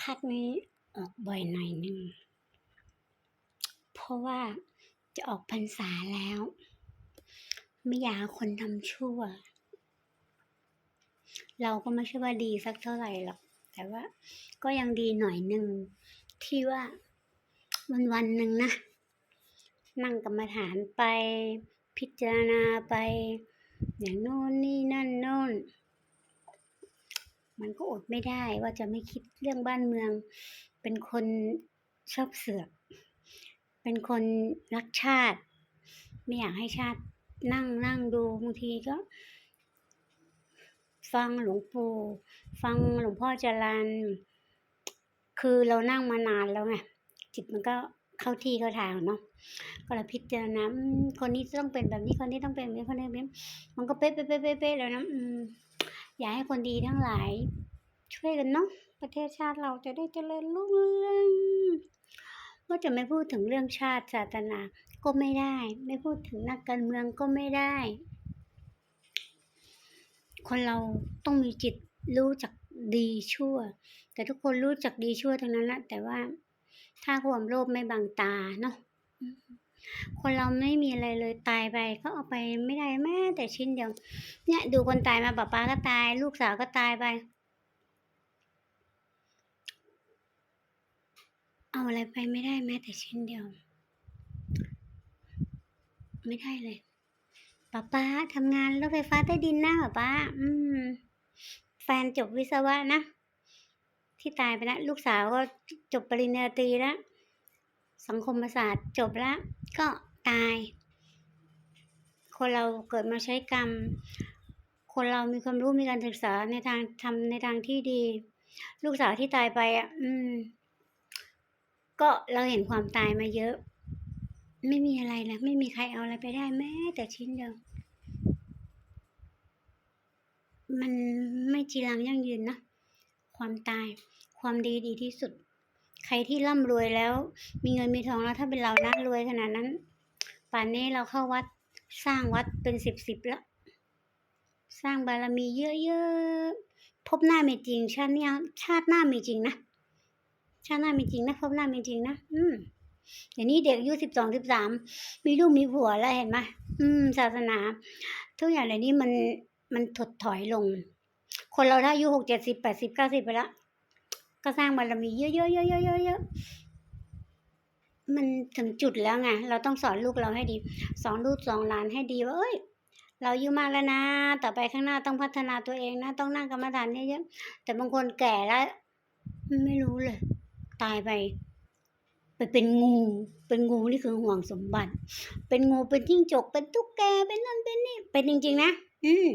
พักนี้ออกบ่อยหน่อยหนึ่ง เพราะว่าจะออกพรรษาแล้ว ไม่อยากคนทำชั่ว เราก็ไม่ใช่ว่าดีสักเท่าไหร่หรอก แต่ว่าก็ยังดีหน่อยหนึ่งที่ว่าวันวันหนึ่งนะ นั่งกรรมฐานไปพิจารณาไป อย่างโน่นนี่นั่นโน่น มันก็อดไม่ได้ว่าจะไม่คิดเรื่องบ้านเมือง เป็นคนชอบเสือก เป็นคนรักชาติ ไม่อยากให้ชาตินั่งนั่งดูบางทีก็ ฟังหลวงปู่ฟังหลวงพ่อจรันคือเรานั่งมานานแล้วไงจิตมันก็เข้าที่เข้าทางเนาะก็เราพิจารณาคนนี้ต้องเป็นแบบนี้คนนี้ต้องเป็นแบบนี้คนนี้แบบนี้มันก็เป๊ะเป๊ะเป๊ะเป๊ะเป๊ะแล้วนะอืม อยากให้คนดีทั้งหลาย ช่วยกันเนาะประเทศชาติเราจะได้เจริญรุ่งเรืองว่าจะไม่พูดถึงเรื่องชาติศาสนาก็ไม่ได้ ไม่พูดถึงนักการเมืองก็ไม่ได้ คนเราต้องมีจิตรู้จักดีชั่ว แต่ทุกคนรู้จักดีชั่วทั้งนั้นแหละแต่ว่าถ้าความโลภไม่บังตาเนาะ คนเราไม่มีอะไรเลยตายไปก็เอาไปไม่ได้แม้แต่ชิ้นเดียว เนี่ยดูคนตายมาป้าป้าก็ตาย ลูกสาวก็ตายไป เอาอะไรไปไม่ได้แม้แต่ชิ้นเดียว ไม่ได้เลยป้าป้าทำงานรถไฟฟ้าใต้ดินนะป้าป้าอืม แฟนจบวิศวะนะที่ตายไปแล้วลูกสาวก็จบปริญญาตรีแล้ว สังคมศาสตร์จบแล้วก็ตาย คนเราเกิดมาใช้กรรม คนเรามีความรู้มีการศึกษาในทางทำในทางที่ดี ลูกสาวที่ตายไปอะ อืม ก็เราเห็นความตายมาเยอะ ไม่มีอะไรนะไม่มีใครเอาอะไรไปได้แม้แต่ชิ้นเดียวมันไม่จีรังยั่งยืนนะ ความตายความดีดีที่สุด ใครที่ร่ำรวยแล้ว มีเงินมีทองแล้วถ้าเป็นเรานะรวยขนาดนั้น ป่านนี้เราเข้าวัดสร้างวัดเป็นสิบสิบแล้วสร้างบารมีเยอะๆพบหน้ามีจริง ชาติเนี้ยชาติหน้ามีจริงนะชาติหน้ามีจริงนะพบหน้ามีจริงนะอืมเดี๋ยวนี้เด็กอายุสิบสองสิบสามมีลูกมีผัวแล้วเห็นไหมอืม ศาสนา ทุกอย่างเดี๋ยวนี้มันมันถดถอยลง คนเราถ้าอายุหกเจ็ดสิบแปดสิบเก้าสิบไปแล้ว ก็สร้างบารมีเยอะๆๆๆๆมันถึงจุดแล้วไง เราต้องสอนลูกเราให้ดี สอนลูกสอนหลานให้ดีว่าเอ้ย เราอายุมากแล้วนะ ต่อไปข้างหน้าต้องพัฒนาตัวเองนะ ต้องนั่งกรรมฐานเยอะๆ แต่บางคนแก่แล้ว ไม่รู้เลย ตายไป ไปเป็นงู เป็นงูนี่คือห่วงสมบัติ เป็นงู เป็นจิ้งจก เป็นตุ๊กแก เป็นนั่นเป็นนี่ เป็นจริงๆนะ อืม